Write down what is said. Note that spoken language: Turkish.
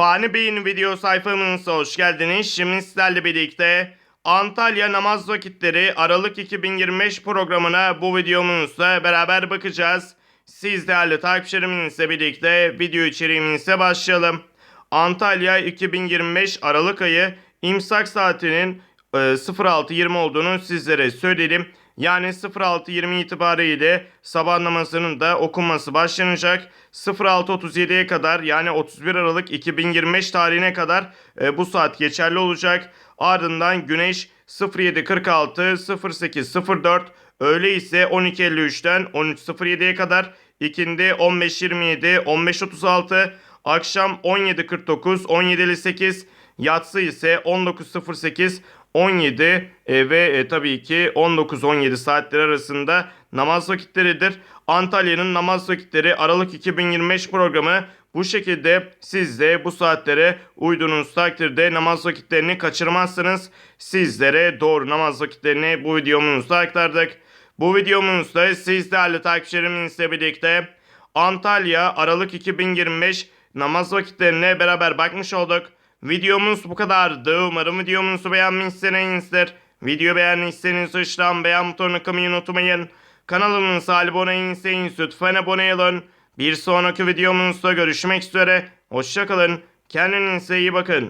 Fani Bey'in video sayfamıza hoş geldiniz. Şimdi sizlerle birlikte Antalya namaz vakitleri Aralık 2025 programına bu videomuzla beraber bakacağız. Siz değerli takipçilerimizle birlikte video içeriğimize başlayalım. Antalya 2025 Aralık ayı imsak saatinin e, 06.20 olduğunu sizlere söyleyelim. Yani 06.20 itibariyle sabah namazının da okunması başlanacak. 06.37'ye kadar yani 31 Aralık 2025 tarihine kadar e, bu saat geçerli olacak. Ardından güneş 07.46, 08.04, öğle ise 12.53'ten 13.07'ye kadar, ikindi 15.27, 15.36, akşam 17.49, 17.58, yatsı ise 19.08, 17 e, ve e, tabii ki 19-17 saatler arasında namaz vakitleridir. Antalya'nın namaz vakitleri Aralık 2025 programı bu şekilde siz de bu saatlere uyduğunuz takdirde namaz vakitlerini kaçırmazsınız. Sizlere doğru namaz vakitlerini bu videomuzda aktardık. Bu videomuzda siz değerli takipçilerimizle birlikte Antalya Aralık 2025 namaz vakitlerine beraber bakmış olduk. Videomuz bu kadardı. Umarım videomuzu beğenmişsinizdir. Video beğendiyseniz aşağıdan beğen butonuna kılmayı unutmayın. Kanalımıza abone değilseniz lütfen abone olun. Bir sonraki videomuzda görüşmek üzere. Hoşçakalın. Kendinize iyi bakın.